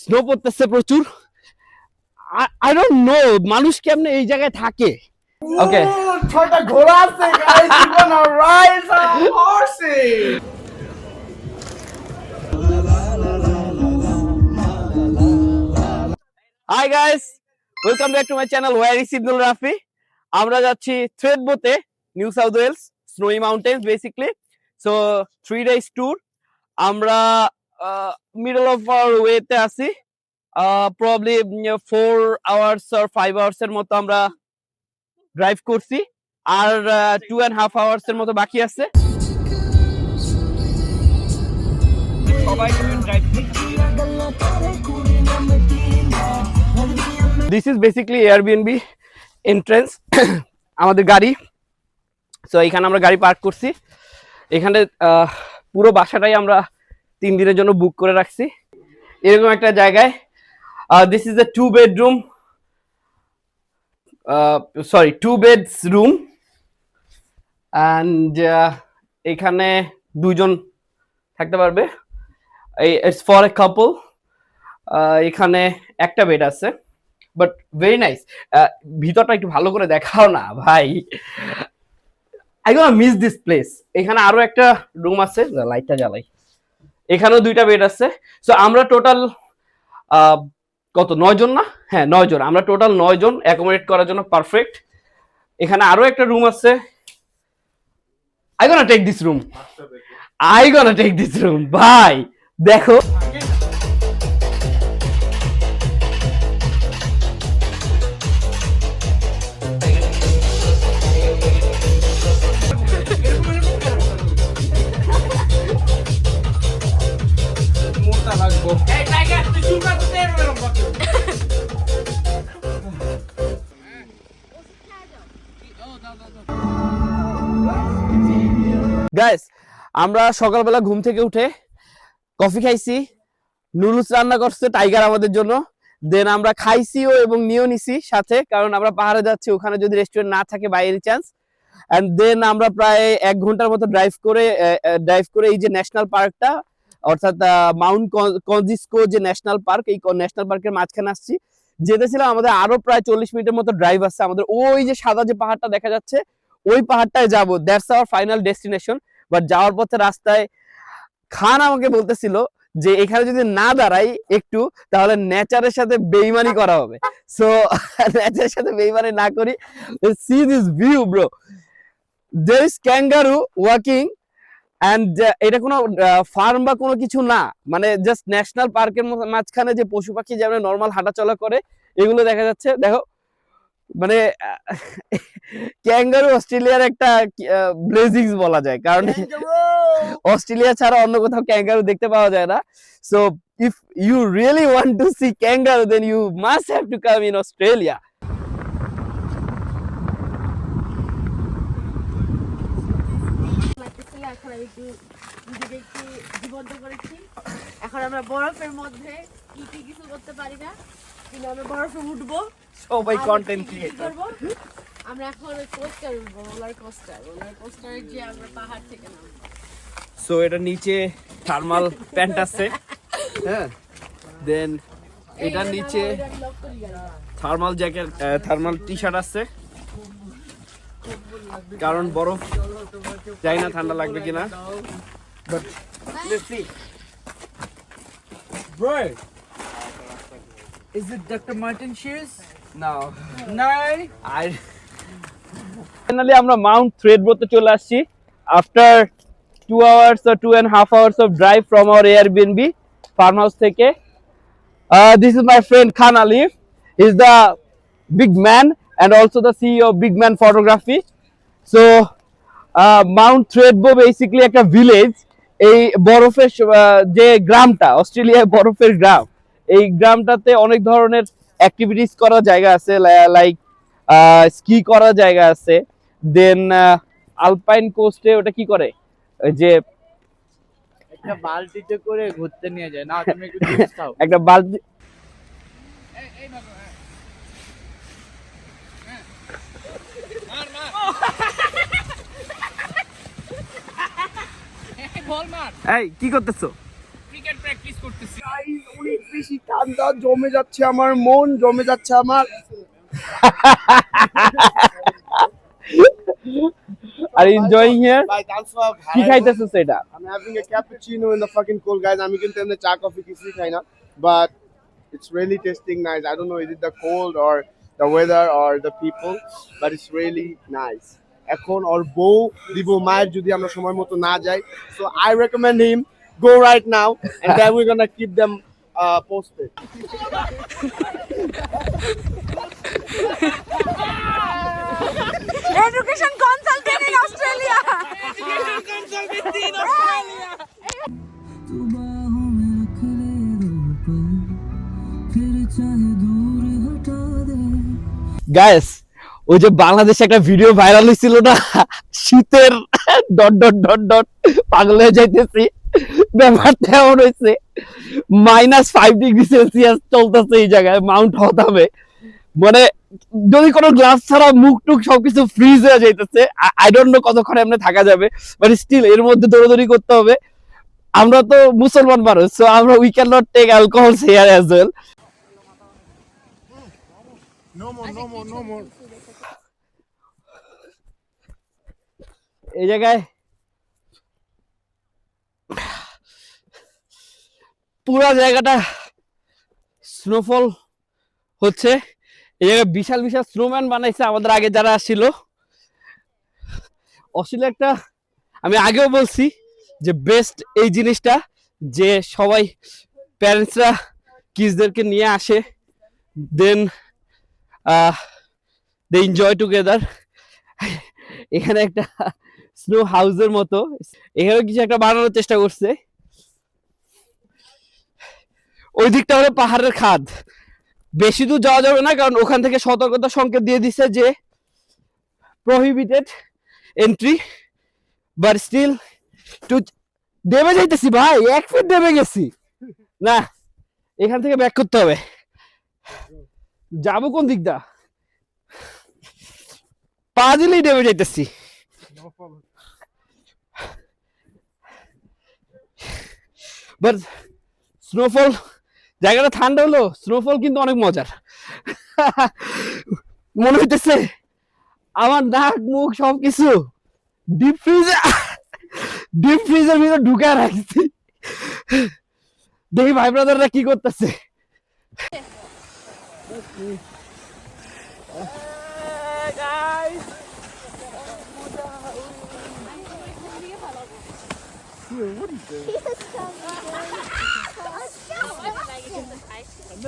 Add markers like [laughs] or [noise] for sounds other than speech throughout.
Snow পড়তেছে প্রচুর। I don't know মানুষ কেমনে এই জায়গায় থাকে? ওকে ছয়টা ঘোড়া আছে gonna ride some horses? Hi guys welcome back to my channel Waris Ibnul Rafi আমরা যাচ্ছি থ্রেড বোতে New South Wales snowy mountains basically so three days tour আমরা মিডল অফ আওয়ার ওয়েতে আছি। প্রবলি ফোর আওয়ার্স আর ফাইভ আওয়ার্স এর মতো আমরা ড্রাইভ করছি। আর টু অ্যান্ড হাফ আওয়ার্স এর মতো বাকি আছে। সবাই drive this is basically Airbnb entrance আমাদের গাড়ি। সো এখানে আমরা গাড়ি পার্ক করছি। এখানে পুরো বাসাটাই আমরা তিন দিনের জন্য বুক করে রাখছি। এরকম একটা জায়গায় this is a two bedroom sorry two beds room and এখানে দুজন থাকতে পারবে। ইটস ফর এ কাপল এখানে একটা বেড আছে বাট ভেরি নাইস ভিতরটা একটু ভালো করে দেখাও না, ভাই। I gonna miss this place এখানে আরও একটা রুম আছে লাইটটা জ্বালাই। এখানেও দুইটা বেড আছে। সো আমরা টোটাল কত? নয় জন না? হ্যাঁ নয় জন। আমরা টোটাল নয় জন অ্যাকোমোডেট করার জন্য পারফেক্ট এখানে আরও একটা রুম আছে। I gonna take this room I gonna take this room ভাই দেখো। আমরা সকালবেলা ঘুম থেকে উঠে কফি খাইছি, নুডলস রান্না করছে টাইগার আমাদের জন্য। দেন আমরা খাইছিও এবং নিয়েও নিছি সাথে, কারণ আমরা পাহাড়ে যাচ্ছি, ওখানে যদি রেস্টুরেন্ট না থাকে by any chance and then আমরা প্রায় এক ঘণ্টার মতো ড্রাইভ করে ড্রাইভ করে এই যে ন্যাশনাল পার্কটা অর্থাৎ মাউন্ট কনজিস্কো যে ন্যাশনাল পার্ক এই ন্যাশনাল পার্কের মাঝখানে আসছি। যেতেছিলাম, আমাদের আরও প্রায় চল্লিশ মিনিটের মতো ড্রাইভ আছে। আমাদের ওই যে সাদা যে পাহাড়টা দেখা যাচ্ছে, ওই পাহাড়টায় যাব। That's our final destination but যাওয়ার পথে রাস্তায় খান আমাকে বলতেছিল যে এখানে যদি না দাঁড়াই একটু, তাহলে নেচারের সাথে বেইমানি করা হবে। সো [laughs] নেচারের সাথে বেইমানি না করি। See this view bro there is kangaroo walking and এটা কোনো ফার্ম বা কোনো কিছু না। মানে জাস্ট ন্যাশনাল পার্কের মাঝখানে যে পশু পাখি যেমন নর্মাল হাঁটাচলা করে, এগুলো দেখা যাচ্ছে। দেখো মানে ক্যাঙ্গারু অস্ট্রেলিয়ার একটা ব্লেজিংস বলা যায়। কারণ অস্ট্রেলিয়া ছাড়া অন্য কোথাও ক্যাঙ্গারু দেখতে পাওয়া যায় না। So if you really want to see kangaroo then you must have to come in Australia এখন আমরা বরফের মধ্যে কি কি কিছু করতে পারি না? কিন্তু আমরা বরফে উঠবো। সবাই কন্টেন্ট ক্রিয়েটর আমরা এখন কোস্টার রোলার কোস্টার রোলার কোস্টারে যে আমরা পাহাড় থেকে নামবো। সো এটা নিচে থার্মাল প্যান্ট আছে। হ্যাঁ? দেন এটার নিচে thermal jacket thermal T shirt আছে। কারণ বরফ জানি না ঠান্ডা লাগবে কিনা। But let's see bro is it Dr. Martin shoes? নাও। no আই ফাইনালি আমরা মাউন্ট থ্রেড বোতে চলে আসছি। After two hours or two and half hours of drive from our Airbnb farm house থেকে this is my friend Khan Alif is the big man and also the CEO big man photography so mount Thredbo basically একটা village এই বরফের যে গ্রামটা অস্ট্রেলিয়ায় বরফের গ্রাম, এই গ্রামটাতে অনেক ধরনের অ্যাক্টিভিটিস করার জায়গা আছে লাইক স্কি করার জায়গা আছে। দেন আলপাইন কোস্টে ওটা কি করে? যে একটা বালতিতে করে ঘুরতে নিয়ে যায়। না তুমি একটু খাও [laughs] একটা বালতি এই কি করতেছো? করতেছি অনেক বেশি ঠান্ডা জমে যাচ্ছে আমার মন জমে যাচ্ছে আমার আর এনজয়িং হিয়ার কি খাইতেছিস এটা I'm having a cappuccino in the fucking cold, guys. আমি কিন্তু এমনি চা কফি কিছুই খাই না but it's really tasting nice. I don't know is it the cold or the weather or the people, but it's really nice. এখন ওর বউ দিব মায়ের যদি আমরা সময় মতো না যাই so I recommend him go right now, and then we're gonna keep them uh, posted. Education consultant in Australia. Education consultant in Australia. Guys ওই যে বাংলাদেশে একটা ভিডিও ভাইরাল হয়েছিল না শীতের ডট ডট ডট ডট পাগল হয়ে যাইতেছি ব্যাপারটা এমন হয়েছে মাইনাস ফাইভ ডিগ্রি সেলসিয়াস চলতেছে এই জায়গায় মাউন্ট হতামে মানে যদি কোনো গ্লাস ছাড়া মুখ টুক সবকিছু ফ্রিজ হয়ে যাইতেছে আই ডোন্ট নো কতক্ষণ এমনি থাকা যাবে বাট স্টিল এর মধ্যে দৌড়াদৌড়ি করতে হবে। আমরা তো মুসলমান মানুষ সো আমরা we can not take alcohol here as well এই জায়গায় পুরো জায়গাটা স্নোফল হচ্ছে। এই জায়গায় বিশাল বিশাল স্নোম্যান বানাইছে আমাদের আগে যারা আসছিল অস্ট্রেলিয়া একটা, আমি আগেও বলছি যে বেস্ট এই জিনিসটা যে সবাই প্যারেন্টসরা কিডসদেরকে নিয়ে আসে। দেন দে এনজয় টুগেদার এখানে একটা স্নো হাউসের মতো। এখানে কিছু একটা বানানোর চেষ্টা করছে। ওই দিকটা হলো পাহাড়ের খাদ। বেশি দূর যাওয়া যাবে না, কারণ ওখান থেকে সতর্কতা সংকেত দিয়ে দিছে যে প্রহিবিটেড এন্ট্রি বাট স্টিল টু দেবে যাইতেছি ভাই, এক ফিট দেবে গেছি। না, এখান থেকে ব্যাক করতে হবে। যাব কোন দিকটা? পা দিলেই দেবে যাইতেছি। বাট স্নোফল জায়গাটা ঠান্ডা হলো স্নোফল কিন্তু অনেক মজার। মনে হইতেছে আমার নাক, মুখ সবকিছু ডিপ ফ্রিজে ডিপ ফ্রিজের ভিতরে ঢুকে রাখছি। দেখি ভাই ব্রাদাররা কি করতেছে।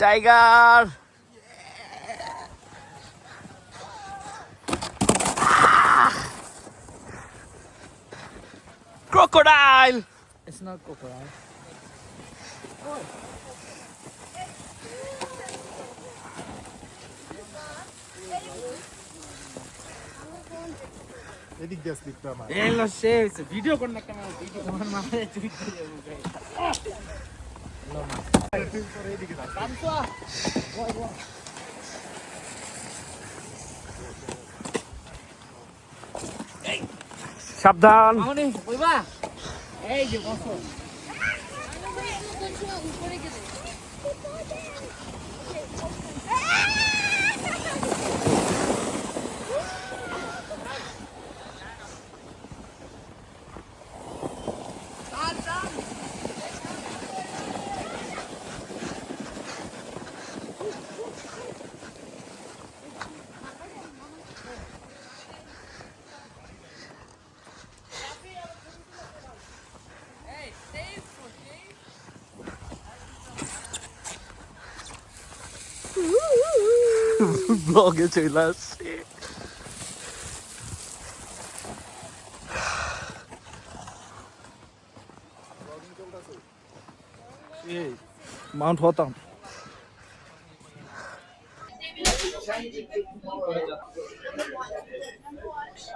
Tiger crocodile It's not crocodile. এদিক দিয়ে স্লিপটা আমার এলো শেষ ভিডিও কর না ভিডিও তোমার মাথায় মামনি সাবধান এই যে বসো। ব্লগে চলে আসছি মাউন্ট হতাম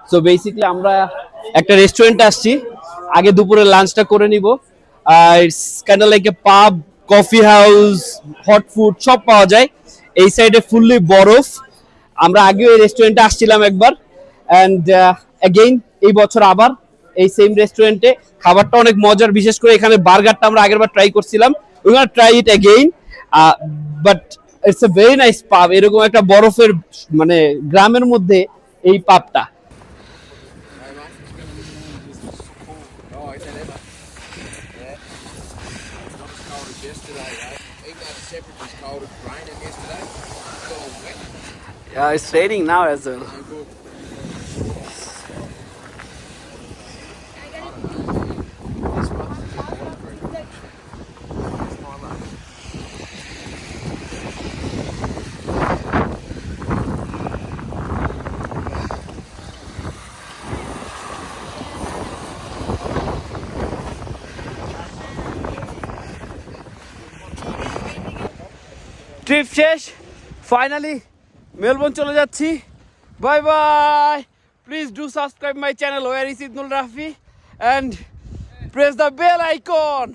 সো বেসিক্যালি আমরা একটা রেস্টুরেন্ট আসছি। আগে দুপুরে লাঞ্চটা করে নিব। আর কাইন্ড লাইক এ পাব কফি হাউস হট ফুড সব পাওয়া যায়। এই সাইডে ফুললি বরফ। আমরা আগেও এই রেস্টুরেন্টে আসছিলাম একবার। অ্যান্ড অ্যাগেইন এই বছর আবার এই সেম রেস্টুরেন্টে খাবারটা অনেক মজার, বিশেষ করে এখানে বার্গারটা আমরা আগেরবার ট্রাই করছিলাম। We try it again but it's a very nice pub এরকম একটা বরফের মানে গ্রামের মধ্যে এই পাবটা cloud grind against that. So wet. Yeah, it's raining now as well. Trip শেষ। ফাইনালি মেলবোর্ন চলে যাচ্ছি। Bye bye please do subscribe my channel Waris Ibnul Rafi and press the bell icon